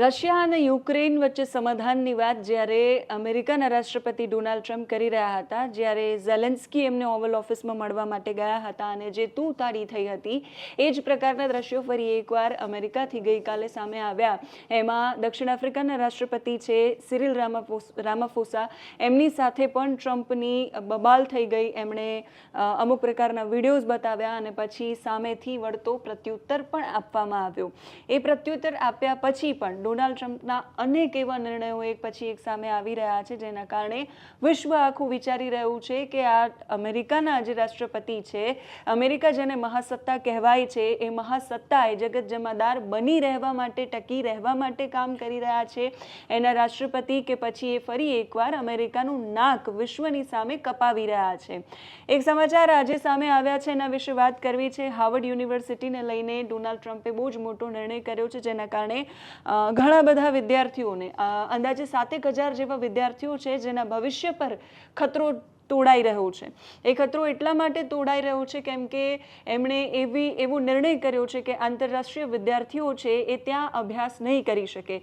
Russia અને Ukraine વચ્ચે સમાધાનની વાત જ્યારે અમેરિકાના રાષ્ટ્રપતિ ડોનાલ્ડ ટ્રમ્પ કરી રહ્યા હતા, જ્યારે ઝેલેન્સ્કી એમને ઓવલ ઓફિસમાં મળવા માટે ગયા હતા અને જે તું તાળી થઈ હતી, એ જ પ્રકારના દ્રશ્યો ફરી એકવાર અમેરિકાથી ગઈકાલે સામે આવ્યા. એમાં દક્ષિણ આફ્રિકાના રાષ્ટ્રપતિ છે સિરિલ રામાફોસા એમની સાથે પણ ટ્રમ્પની બબાલ થઈ ગઈ. એમણે અમુક પ્રકારના વિડીયોઝ બતાવ્યા અને પછી સામેથી વળતો પ્રત્યુત્તર પણ આપવામાં આવ્યો. એ પ્રત્યુત્તર આપ્યા પછી પણ ડોનાલ્ડ ટ્રમ્પના અનેક એવા નિર્ણયો એક પછી એક સામે આવી રહ્યા છે, જેના કારણે વિશ્વ આખું વિચારી રહ્યું છે કે આ અમેરિકાના જે રાષ્ટ્રપતિ છે, અમેરિકા જેને મહાસત્તા કહેવાય છે, એ મહાસત્તા એ જગત જમાદાર બની રહેવા માટે, ટકી રહેવા માટે કામ કરી રહ્યા છે. એના રાષ્ટ્રપતિ કે પછી એ ફરી એકવાર અમેરિકાનું નાક વિશ્વની સામે કપાવી રહ્યા છે. એક સમાચાર આજે સામે આવ્યા છે, એના વિશે વાત કરવી છે. હાર્વર્ડ યુનિવર્સિટીને લઈને ડોનાલ્ડ ટ્રમ્પે બહુ જ મોટો નિર્ણય કર્યો છે, જેના કારણે ઘણા બધા વિદ્યાર્થીઓને અંદાજે સાતેક હજાર જેવા વિદ્યાર્થીઓ છે જેના ભવિષ્ય પર ખતરો તોડાઈ રહ્યો છે. એ ખતરો એટલા માટે તોડાઈ રહ્યો છે કેમ કે એમણે એવી, એવો નિર્ણય કર્યો છે કે આંતરરાષ્ટ્રીય વિદ્યાર્થીઓ છે એ ત્યાં અભ્યાસ નહીં કરી શકે.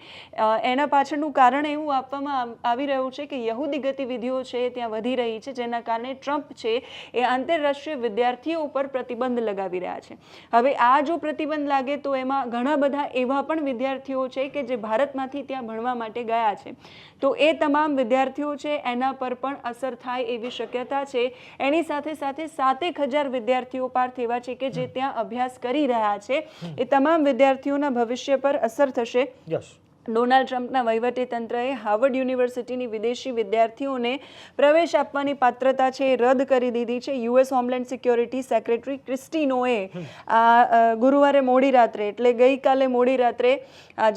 એના પાછળનું કારણ એવું આપવામાં આવી રહ્યું છે કે યહૂદી ગતિવિધિઓ છે ત્યાં વધી રહી છે, જેના કારણે ટ્રમ્પ છે એ આંતરરાષ્ટ્રીય વિદ્યાર્થીઓ ઉપર પ્રતિબંધ લગાવી રહ્યા છે. હવે આ જો પ્રતિબંધ લાગે તો એમાં ઘણા બધા એવા પણ વિદ્યાર્થીઓ છે કે જે ભારતમાંથી ત્યાં ભણવા માટે ગયા છે. તો એ તમામ વિદ્યાર્થીઓ છે એના પર પણ અસર થાય એવી શક્યતા છે. એની સાથે સાથે સાતેક હજાર વિદ્યાર્થીઓ પાર્થ એવા છે કે જે ત્યાં અભ્યાસ કરી રહ્યા છે. એ તમામ વિદ્યાર્થીઓના ભવિષ્ય પર અસર થશે. યસ ડોનાલ્ડ ટ્રમ્પના વહીવટીતંત્રએ હાર્વર્ડ યુનિવર્સિટીની વિદેશી વિદ્યાર્થીઓને પ્રવેશ આપવાની પાત્રતા છે એ રદ કરી દીધી છે. યુએસ હોમલેન્ડ સિક્યોરિટી સેક્રેટરી ક્રિસ્ટીનોએ આ ગુરુવારે મોડી રાત્રે એટલે ગઈકાલે મોડી રાત્રે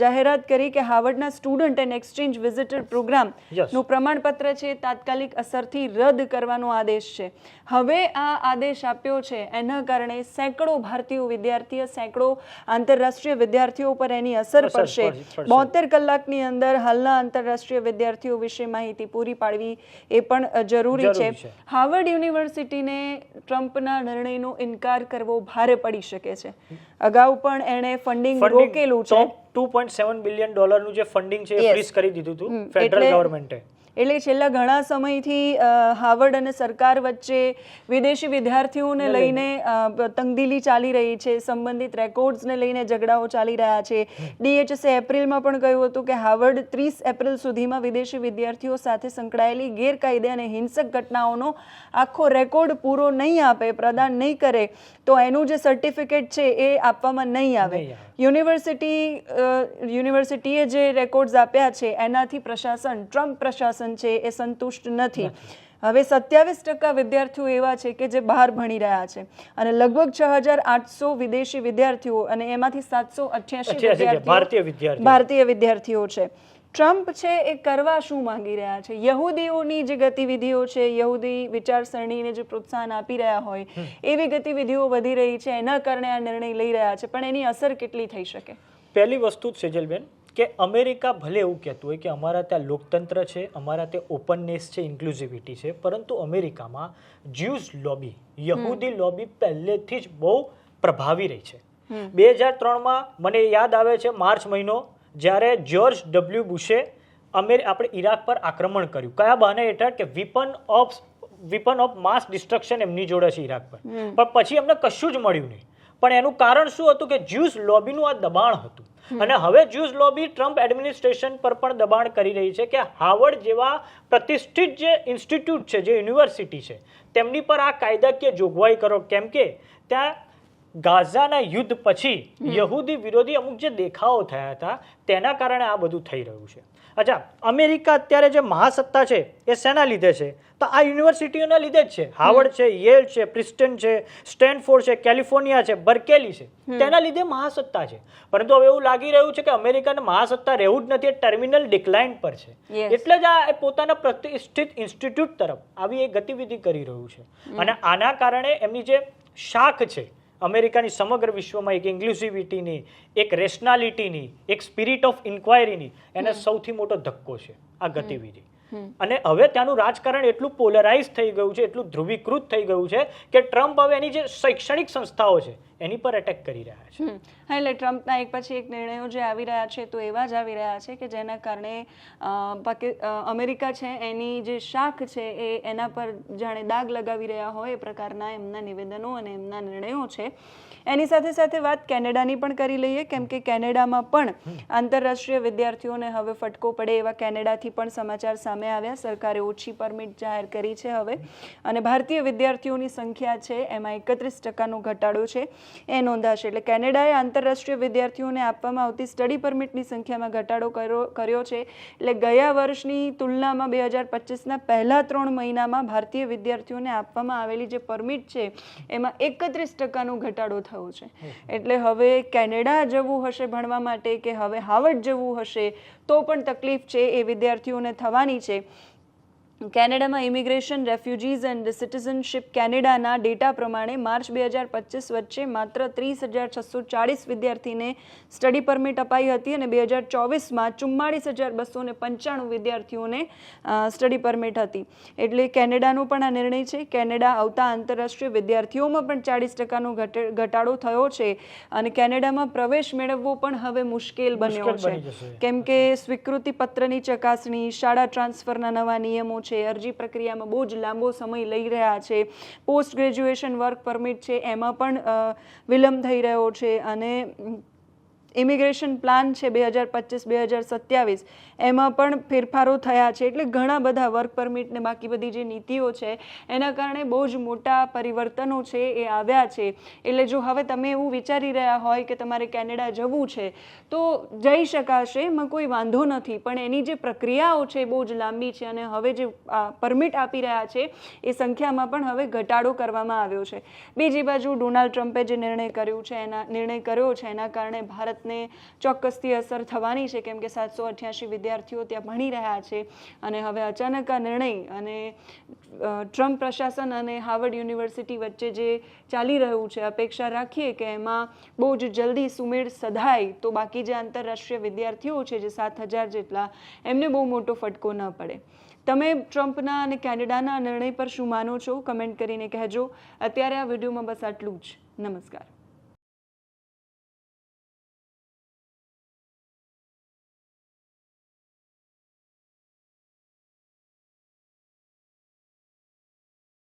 જાહેરાત કરી કે હાર્વર્ડના સ્ટુડન્ટ એન્ડ એક્સચેન્જ વિઝિટર પ્રોગ્રામનું પ્રમાણપત્ર છે એ તાત્કાલિક અસરથી રદ કરવાનો આદેશ છે. હવે આ આદેશ આપ્યો છે એના કારણે સેંકડો ભારતીય વિદ્યાર્થીઓ સેંકડો આંતરરાષ્ટ્રીય વિદ્યાર્થીઓ પર એની અસર પડશે. પડશે, બોતેર કલાકની અંદર હાલના આંતરરાષ્ટ્રીય વિદ્યાર્થીઓ વિશે માહિતી પૂરી પાડવી એ પણ જરૂરી છે. હાર્વર્ડ યુનિવર્સિટીને ટ્રમ્પના નિર્ણયનો ઇનકાર કરવો ભારે પડી શકે છે. અગાઉ પણ એણે ફંડિંગ રોકેલું છે. ટુ પોઈન્ટ સેવન બિલિયન ડોલરનું જે ફંડિંગ છે એ ફ્રીઝ કરી દીધું હતું ફેડરલ ગવર્મેન્ટે એટલે છેલ્લા ઘણા સમયથી હાવર્ડ અને સરકાર વચ્ચે વિદેશી વિદ્યાર્થીઓને લઈને તંગદીલી ચાલી રહી છે સંબંધિત રેકોર્ડ્સને લઈને ઝઘડાઓ ચાલી રહ્યા છે. ડીએચએસે એપ્રિલમાં પણ કહ્યું હતું કે હાવર્ડ ત્રીસ એપ્રિલ સુધીમાં વિદેશી વિદ્યાર્થીઓ સાથે સંકળાયેલી ગેરકાયદે અને હિંસક ઘટનાઓનો આખો રેકોર્ડ પૂરો નહીં આપે પ્રદાન નહીં કરે તો એનું જે સર્ટિફિકેટ છે એ આપવામાં નહીં આવે. યુનિવર્સિટી યુનિવર્સિટીએ જે રેકોર્ડ્સ આપ્યા છે એનાથી પ્રશાસન ટ્રમ્પ પ્રશાસન છે એ સંતુષ્ટ નથી. હવે સત્યાવીસ ટકા વિદ્યાર્થીઓ એવા છે કે જે બહાર ભણી રહ્યા છે. અને લગભગ છ હજાર આઠસો વિદેશી વિદ્યાર્થીઓ અને એમાંથી સાતસો અઠ્યાસી 88 જે ભારતીય વિદ્યાર્થીઓ. ભારતીય વિદ્યાર્થીઓ છે. ટ્રમ્પ છે એ કરવા શું માંગી રહ્યા છે? યહૂદીઓની જે ગતિવિધિઓ છે યહૂદી વિચારસરણીને જે પ્રોત્સાહન આપી રહ્યા હોય એવી ગતિવિધિઓ વધી રહી છે એના કારણે આ નિર્ણય લઈ રહ્યા છે પણ એની અસર કેટલી થઈ શકે? પહેલી વસ્તુ જ સેજલબેન કે અમેરિકા ભલે એવું કહેતું હોય કે અમારા ત્યાં લોકતંત્ર છે અમારા ત્યાં ઓપનનેસ છે ઇન્ક્લુઝિવિટી છે પરંતુ અમેરિકામાં જ્યુઝ લોબી યહૂદી લોબી પહેલેથી જ બહુ પ્રભાવી રહી છે. બે હજાર ત્રણમાં મને યાદ આવે છે માર્ચ મહિનો જ્યારે જ્યોર્જ ડબલ્યુ બુશે અમેર આપણે ઈરાક પર આક્રમણ કર્યું. કયા બહાને હેઠળ કે weapon of weapon of mass destruction એમની જોડે છે ઈરાક પર. પણ પછી એમને કશું જ મળ્યું નહીં. પણ એનું કારણ શું હતું કે જ્યુઝ લોબીનું આ દબાણ હતું. અને હવે જ્યુઝ લોબી ટ્રમ્પ એડમિનિસ્ટ્રેશન પર પણ દબાણ કરી રહી છે કે હાવર્ડ જેવા પ્રતિષ્ઠિત જે ઇન્સ્ટિટ્યૂટ છે જે યુનિવર્સિટી છે તેમની પર આ કાયદાકીય જોગવાઈ કરો. કેમ કે ત્યાં ગાઝાના યુદ્ધ પછી યહૂદી વિરોધી અમુક જે દેખાવો થયા હતા તેના કારણે આ બધું થઈ રહ્યું છે. અચ્છા અમેરિકા અત્યારે જે મહાસત્તા છે એ શેના લીધે છે? તો આ યુનિવર્સિટીઓના લીધે જ છે. હાવર્ડ છે યેલ છે પ્રિસ્ટન છે સ્ટેનફોર્ડ છે કેલિફોર્નિયા છે બર્કેલી છે. તેના લીધે મહાસત્તા છે. પરંતુ હવે એવું લાગી રહ્યું છે કે અમેરિકાને મહાસત્તા રહેવું જ નથી એ ટર્મિનલ ડિક્લાઇન પર છે. એટલે જ આ એ પોતાના પ્રતિષ્ઠિત ઇન્સ્ટિટ્યૂટ તરફ આવી એ ગતિવિધિ કરી રહ્યું છે. અને આના કારણે એમની જે શાખ છે અમેરિકાની સમગ્ર વિશ્વમાં એક ઇન્ક્લુઝિવિટીની એક રેશનાલિટીની એક સ્પિરિટ ઓફ ઇન્ક્વાયરીની એને સૌથી મોટો ધક્કો છે આ ગતિવિધિ. અને હવે ત્યાંનું રાજકારણ એટલું પોલરાઇઝ થઈ ગયું છે એટલું ધ્રુવીકૃત થઈ ગયું છે કે ટ્રમ્પ હવે એની જે શૈક્ષણિક સંસ્થાઓ છે એની પર એટેક કરી રહ્યા છે. હા એટલે ટ્રમ્પના એક પછી એક નિર્ણયો જે આવી રહ્યા છે તો એવા જ આવી રહ્યા છે કે જેના કારણે અમેરિકા છે એની જે શાખ છે એ એના પર જાણે દાગ લગાવી રહ્યા હોય એ પ્રકારના એમના નિવેદનો અને એમના નિર્ણયો છે. એની સાથે સાથે વાત કેનેડાની પણ કરી લઈએ કેમ કે કેનેડામાં પણ આંતરરાષ્ટ્રીય વિદ્યાર્થીઓને હવે ફટકો પડે એવા કેનેડાથી પણ સમાચાર સામે આવ્યા. સરકારે ઓછી પરમિટ જાહેર કરી છે હવે. અને ભારતીય વિદ્યાર્થીઓની સંખ્યા છે, એમાં એકત્રીસ ટકાનો ઘટાડો છે. એ નોંધાશે. એટલે કેનેડાએ આંતરરાષ્ટ્રીય વિદ્યાર્થીઓને આપવામાં આવતી સ્ટડી પરમિટની સંખ્યામાં ઘટાડો કર્યો કર્યો છે. એટલે ગયા વર્ષની તુલનામાં બે હજાર પચીસના પહેલા ત્રણ મહિનામાં ભારતીય વિદ્યાર્થીઓને આપવામાં આવેલી જે પરમિટ છે, એમાં એકત્રીસ ટકાનો ઘટાડો થયો છે. એટલે હવે કેનેડા જવું હશે ભણવા માટે કે હવે હાવર્ડ જવું હશે, તો પણ તકલીફ છે. એ વિદ્યાર્થીઓને થવાની છે. છે કેનેડામાં ઇમિગ્રેશન રેફ્યુજીઝ એન્ડ સિટીઝનશિપ કેનેડાના ડેટા પ્રમાણે માર્ચ બે હજાર પચીસ વચ્ચે માત્ર ત્રીસ હજાર છસો ચાળીસ વિદ્યાર્થીને સ્ટડી પરમિટ અપાઈ હતી અને બે હજાર ચોવીસમાં ચુમ્માળીસ હજાર બસો ને પંચાણું વિદ્યાર્થીઓને સ્ટડી પરમિટ હતી. એટલે કેનેડાનો પણ આ નિર્ણય છે. કેનેડા આવતા આંતરરાષ્ટ્રીય વિદ્યાર્થીઓમાં પણ ચાળીસ ટકાનો ઘટાડો થયો છે અને કેનેડામાં પ્રવેશ મેળવવો પણ હવે મુશ્કેલ બન્યો છે. કેમ કે સ્વીકૃતિ પત્રની ચકાસણી શાળા ટ્રાન્સફરના નવા નિયમો છે અરજી પ્રક્રિયામાં બહુ જ લાંબો સમય લઈ રહ્યા છે. પોસ્ટ ગ્રેજ્યુએશન વર્ક પરમિટ છે. એમાં પણ વિલંબ થઈ રહ્યો છે અને ઇમિગ્રેશન પ્લાન છે બે હજાર પચીસ, બે હજાર સત્યાવીસ, એમાં પણ ફેરફારો થયા છે. એટલે ઘણા બધા વર્ક પરમિટ ને બાકી બધી જે નીતિઓ છે, એના કારણે બહુ જ મોટા પરિવર્તનો છે એ આવ્યા છે. એટલે જો હવે તમે એવું વિચારી રહ્યા હોય કે તમારે કેનેડા જવું છે, તો જઈ શકાશે, એમાં કોઈ વાંધો નથી. પણ એની જે પ્રક્રિયાઓ છે બહુ જ લાંબી છે અને હવે જે પરમિટ આપી રહ્યા છે, એ સંખ્યામાં પણ હવે ઘટાડો કરવામાં આવ્યો છે. બીજી બાજુ ડોનાલ્ડ ટ્રમ્પે જે નિર્ણય કર્યું છે, એના નિર્ણય કર્યો છે, એના કારણે ભારતને ચોક્કસથી અસર થવાની છે, કેમ કે સાતસો અઠ્યાસી વિદ્યાર્થીઓ ત્યાં ભણી રહ્યા છે અને હવે અચાનક આ નિર્ણય અને ટ્રમ્પ પ્રશાસન અને હાર્વર્ડ યુનિવર્સિટી વચ્ચે જે ચાલી રહ્યું છે, અપેક્ષા રાખીએ કે એમાં બહુ જ જલ્દી સુમેળ સધાય તો બાકી જે આંતરરાષ્ટ્રીય વિદ્યાર્થીઓ છે, જે સાત હજાર જેટલા, એમને બહુ મોટો ફટકો ન પડે. તમે ટ્રમ્પના અને કેનેડાના નિર્ણય પર શું માનો છો? કમેન્ટ કરીને કહેજો. અત્યારે આ વિડીયોમાં બસ આટલું જ. નમસ્કાર.